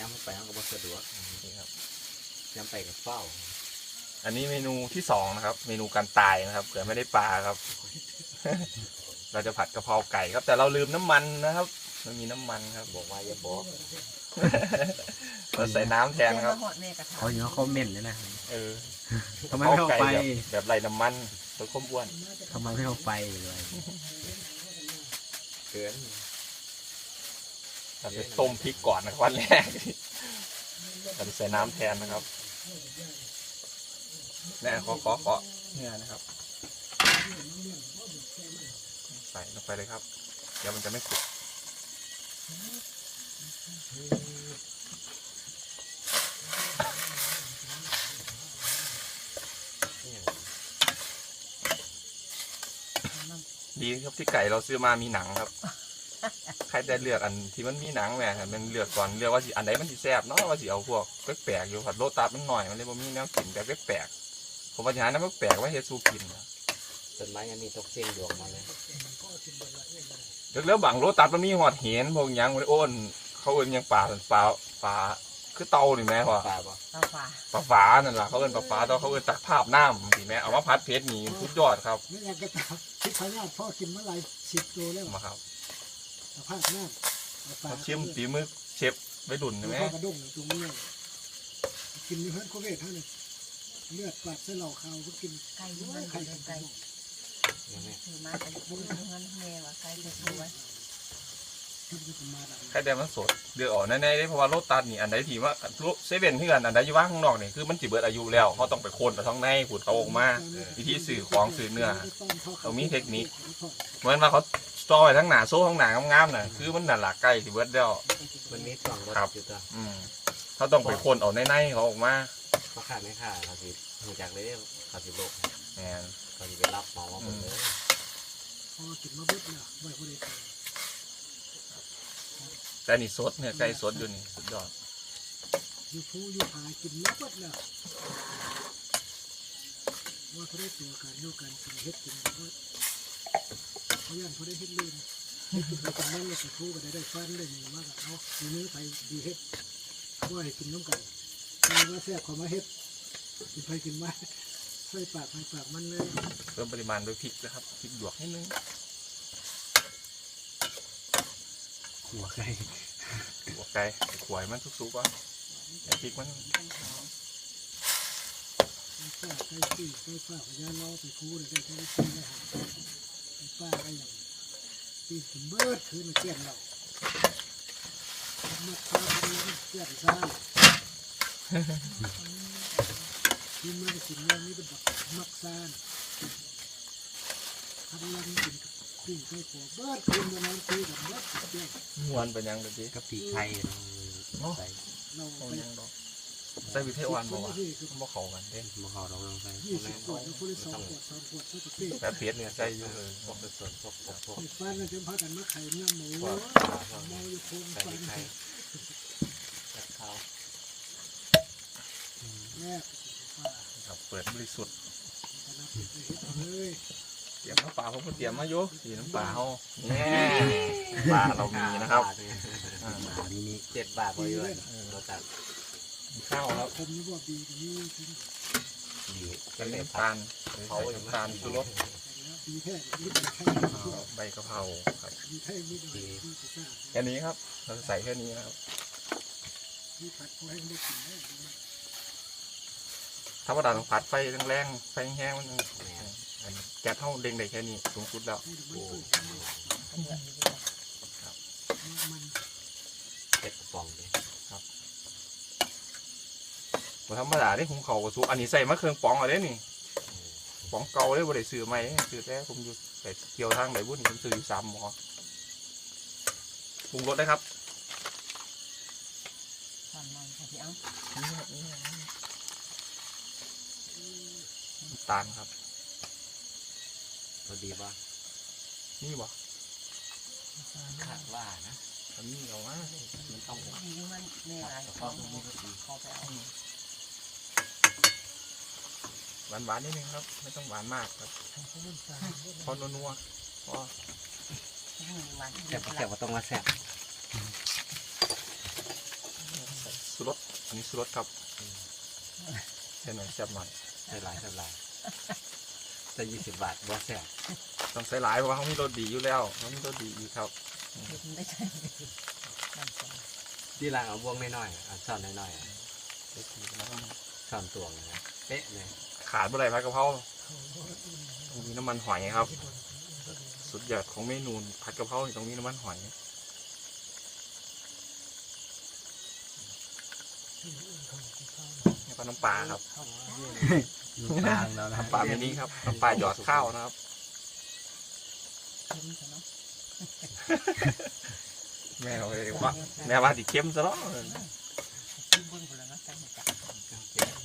ย้ำไปมันก็บ่สะดวกนี่ครับย้ำไปกับเฝ้าอันนี้เมนูที่สองนะครับ เมนูการตายนะครับเผื่อไม่ได้ปลาครับ เราจะผัดกะเพราไก่ครับ แต่เราลืมน้ำมันนะครับมันมีน้ำมันครับ บอกว่าอย่าบอกเราใส่น้ำแทนครับหอดแม่กระทะเขาอยู่เขาเม่นเลยนะเออทำไมไม่เอาไฟแบบแบบไรน้ำมันตัวข้มอ้วน ทำไมไม่เอาไฟเลย เกิน เราจะต้มพริกก่อนนะครับวันแรกเราจะใส่น้ำแทนนะครับแม่ขอขอขอเนี่ยนะครับ ใส่ลงไปเลยครับ เดี๋ยวมันจะไม่สุกดีครับที่ไก่เราซื้อมามีหนังครับ ใครจะเลือกอันที่มันมีหนังแหม่มันเลือกก่อนเลือกว่าสิอันไหนมันสิแซ่บเนาะว่าสิเอาพวกแปลกๆอยู่ผัดโรตัสมันหน่อยมันเลยบ่มีแนวกลิ่นแบบแปลกๆผมว่าจะหาน้ำแปลกๆไว้เฮ็ดสู้กินนะต้นไม้ยังมีตกเสียงดวงมาเลยเดี๋ยวแล้วบางโรตัสมันมีหอดเห็นพวกหยังมันโอ้นเขาเอิ้นหยังปลาปลาปลาคือเตานี่แม่พ่อป่าบ่เอาฝาปลาฝานั่นล่ะเขาเอิ้นปลาฝาแต่เขาเอิ้นตักภาพน้ำสิแม่เอามาพัดเพชรนี่สุดยอดครับไม่อยากจะตามคิดพยาธิพ่อกินเมื่อไหรสิบตัวแล้วมาครับส ภาพหน้าเอาปลามาชิมฝีมือเชฟไปดุนดูใช่ไหมข้าวกระด้งตรงนี้กินมีเพื่อนโควิดเท่านั้นเลือดปาดเส้นเหล่าขาวก็กินไก่ที่มันไข่เป็ไก่นไก่ยังไงถือมาแต่บุญเงินแม่ว่าไก่จะสวยที่มันจะมาได้แค่แต่มันสดเดือดออกแน่ๆเลยเพราะว่าโรตัสนี่อันไหนที่ว่าเซเว่นที่กันอันไหนอยู่ว่างข้างนอกนี่คือมันจิเบิดอายุแล้วเขาต้องไปโคนไปท้องในขูดเขาออกมาวิธีสื่อของสื่อเนื้อเขามีเทคนิคเหมือนว่าเขา ซอยทั้งหนาโซ่ทั้งหนางามๆน่ะคือมันน่ะหลักไก่สิเบิดแล้ว มันมีสองรถครับ อยู่ตัวอืมเขาต้องไปโคนเอาในในเขาออกมาเขาขาดไม่ขาดเขาสิหูจักเลยเขาสิโลกแมนเขาสิไปรับหมอมาหมดเลยพอกินมาเบิดแล้วไม่คนใดตายแต่นี่สดเนี่ยไก่สดอยู่นี่สุดยอดอยู่ผู้อยู่หากินมาเบิดแล้วว่าเขาได้ตัวกันโยกันกินเฮ็ดกินก็ เขาย่างเขาได้เฮ็ดลืมเฮ็ดกินไปกินนั่นเลยสิคู่ก็ได้ได้ฟันได้หนึ่งมากเอาทีนี้ไปดีเฮ็ดว่าให้กินน้ำกันว่าแซ่บขอมาเฮ็ดกินไปกินมาใส่ปากใส่ปากมันเลยเพิ่มปริมาณด้วยพริกนะครับพริกหยวกนิดนึงหัวไก่หัวไก่ขวายมันสุกๆก่อนแต่พริกมันป้าใกล้ที่ใกล้ป้าพยานล้อไปคูเลยได้ใกล้ที่ได้หาไอ้ ป้าก็ย่างปีนเบิดคืนมาเกี้ยนเรามาพาไปเลี้ยงเกี้ยนซ่าที่มาได้กินเรื่องนี้เป็นแบบมักซ่านทำยังกินกับปิ้งไก่ขัวเบิดคืนมานอนคุยกับเบิดเกี้ยนมวนไปยังเดี๋ยวนี้กะปิไทยใส่เราเอาไปยังดอก ใส่วิเทวันบอกว่าที่คือบ่เข้ากันเด้มะขอดองลงไปยี่สิบขวดแล้วคนละสองขวดสองขวดเท่ากับปี้แบบเพชรเนี่ยใส่อยู่เลยพวกเป็นส่วนพวกพวกพวกไอ้ฟ้าน่ะจะพากันมาไข่เนื้อหมูพวกปลาพวกเมาอยู่โคงใส่ฟันไข่จัดข้าวแรกฟ้าครับเปิดบริสุทธิ์คณะปิดไปเฮ็ดเอาเลยเตรียมน้ำปลาผมก็เตรียมมาอยู่สีน้ำปลาเขาเนี่ยปลาเรามีนะครับอ่าหามินิเจ็ดบาทพออยู่รถตัดมี ข้าวครับผมนี่ว่าดีกว่านี้จริงดีเป็นน้ำตาลใส่น้ำตาลชูรสแล้วดีแท้ดีแท้อ่าใบกะเพราครับดีแท้ดีดีดีซ่าแค่นี้ครับ เราจะใส่แค่นี้นะครับดีผัดพอให้ได้กินได้ถ้าว่าเราต้องผัดไฟแรงๆไฟแห้งๆมันแม่นอันแก๊สเท่าเด้งได้แค่นี้สูงสุดแล้ว ให้มัน โอ้ เปิดมัน เจ็ดกระป๋องเลย บ่ ธรรมดาที่ผมเขากระสุอันนี้ใส่มะเขืองป๋องเอะไรนี่ป๋องเก่าเลยบ่ได้ซื้อใหม่ซื้อแต่ผมอยู่ไปเที่ยวทางไหนบุ่นผมซื้ออยู่สามหมอปรุงรสได้ครับทำมันค่ะพี่เอ้านี่ครับนี่ครับน้ำตาลครับพอดีป่ะนี่บ่ขาดว่านะอันนี้เอามามันต้องดีมันแม่อะไรแต่ขก็องตรงนี้ก็ดีขอไปเอา หวานหวานๆนิดนึงครับ ไม่ต้องหวานมากครับพอนัวๆพอหนึ่งวันแซ่บก็แซ่บก็ต้องมาแซ่บใสุรสอันนี้สุรสครับใช่หน่อยแซ่บหน่อยใส่หลายใส่หลายจะยี่สิบบาทบ่แซ่บต้องใส่หลายเพราะว่าเขามีรสดีอยู่แล้วเขามีรสดีอีกครับเห็นได้ใช่นั่นจ้ะที่ร้านเอาบวงน้อยๆอะช้อนน้อยๆอะช้อนตวงนะเป๊ะเลย ขาดเมื่อไรผัดกะเพรามีน้ำมันหอยครับ สุดยอดของเมนูผัดกะเพรานี่ต้องมีน้ำมันหอยนี่ก็น้ำปลาครับลูกตางแล้วนะน้ำปลาเมนี่ครับน้ำปลาหยอดข้าวนะครับเค็มจ้ะเนาะแม่เอาไปว่าแม่ว่าติเค็มซะแล้วจิ้มเบิ้งพุ่นแล้วเนาะจังจับ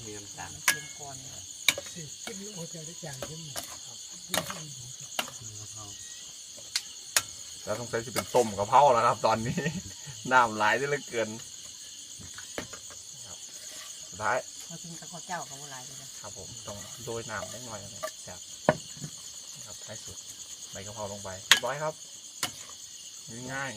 มีน้ำตาล มันเค็มก่อนเนี่ย สิกิน หัวใจได้จางขึ้นมีกะเพราแล้วต้องใช้ที่เป็นต้มกะเพราแล้วครับ ตอนนี้ น้ำไหลายได้เหลือเกินครับสุดท้ายมากินกับข้าวเจ้ากับบัวลายเลยนะครับผมต้องโรยน้ำนิดหน่อยนะแซ่บครับท้ายสุดใบกะเพราลงไปเรียบร้อยครับ ง่าย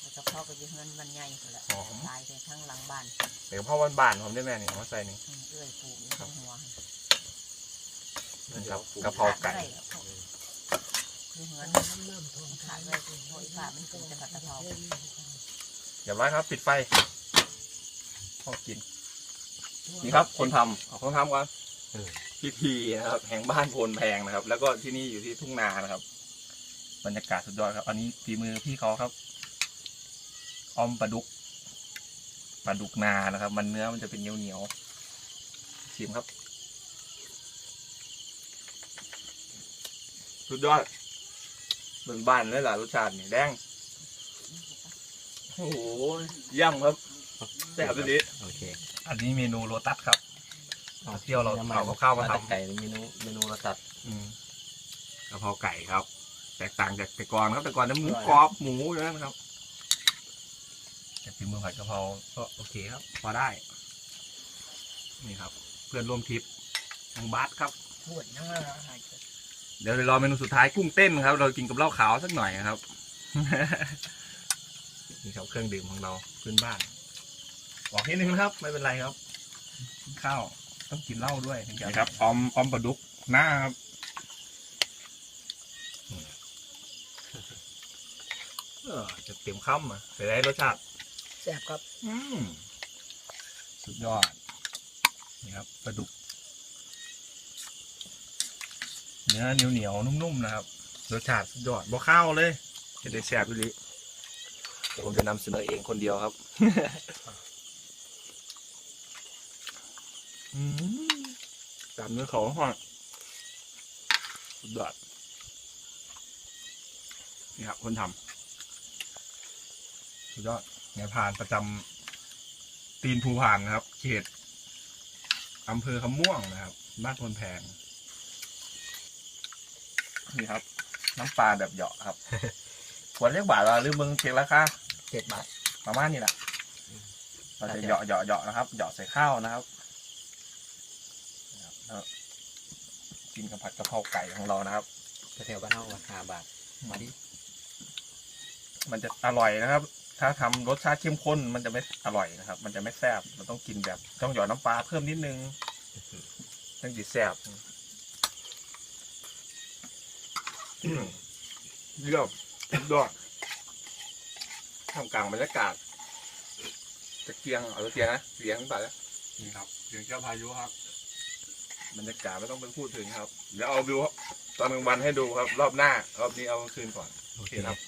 แล้วก็พ่อก็อยืมเงินมันใหญ่พุ่นแหละหอมตายไปทั้งหลังบ้านๆใบกะเพราบานๆผมได้แม่นี่เอามาใส่นี่อืมเอื้อยปลูกอยู่ทั้งหัว นะครับกะเพราไก่ด้แล้วพ่ออยู่เงินน้ำน้ำทองขาดไว้โอ้ยขาดมันกินแต่ผัดกะเพราเรียบร้อยครับ ปิดไฟพอกิน นี่ครับ คนทำเอาคนทำก่อนพิธีนะครับแห่งบ้านโพนแพงนะครับ แล้วก็ที่นี่อยู่ที่ทุ่งนานะครับ บรรยากาศสุดยอดครับ อันนี้ฝีมือพี่เขาครับออมปลาดุกปลาดุกนานะครับ มันเนื้อมันจะเป็นเหนียวเหนียวๆชิมครับ สุดยอดเหมือนบ้านเลยล่ะรสชาตินี่แดง โอ้โหย่ำครับแซ่บเลยดิโอเคอันนี้เมนูโรตัสครับเที่ยวเราเอากับข้าวมาทำไก่เมนูเมนูรสจัดอืมกะเพราไก่ครับ แตกต่างจากแต่ก่อนครับแต่ก่อนน้ำหมูกรอบหมูอย่างนั้นครับแต่ฝีมือผัดกะเพราก็โอเคครับ พอได้ นี่ครับ เพื่อนร่วมทริปทางบาสครับปวดนะ เดี๋ยวรอเมนูสุดท้ายกุ้งเต้นครับ เรากินกับเหล้าขาวสักหน่อยครับ นี่ครับเครื่องดื่มของเราพื้นบ้านบอกนิดนึงนะครับ ไม่เป็นไรครับกินข้าวต้องกินเหล้าด้วยนี่ครับ ออมออมปลาดุกหน้าครับเออจะเต็มคำอะใส่ได้รสชาติแซ่บครับ อืมสุดยอด นี่ครับปลาดุก เนื้อเหนียวเหนียวๆนุ่มๆนะครับรสชาติสุดยอดบ่ข้าวเลยจะได้แซ่บอีหลีเดี๋ยวผมจะนำเสนอเองคนเดียวครับอืมจำเนื้อเขาห้อยสุดยอดนี่ครับคนทำสุดยอดนายพรานประจำตีนภูพานนะครับ เขตอำเภอคำม่วงนะครับบ้านพนแพง นี่ครับ น้ำปลาแบบเหยาะครับ ขวดเรียกบาทว่าหรือมึงเช็คราคาเจ็ดบาทประมาณนี้แหละเราจะเหยาะเหยาะเหยาะนะครับเหยาะใส่ข้าวนะครับนะครับแล้วกินกับผัดกะเพราไก่ของเรานะครับแถวบ้านเฮาว่าห้าบาทมาดิมันจะอร่อยนะครับ ถ้าทำรสชาติเข้มข้นมันจะไม่อร่อยนะครับ มันจะไม่แซ่บเราต้องกินแบบ ต้องหยอดน้ำปลาเพิ่มนิดนึงต้องจีแซ่บอืม เยี่ยมสุดยอดท่ามกลางบรรยากาศตะเกียงเอาตะเกียงนะเสียงไปแล้วนี่ครับเสียงเจ้าพายุครับบรรยากาศไม่ต้องไปพูดถึงครับ เดี๋ยวเอาวิวตอนกลางวันให้ดูครับ รอบหน้ารอบนี้เอากลางคืนก่อน โอเคโอเคครับ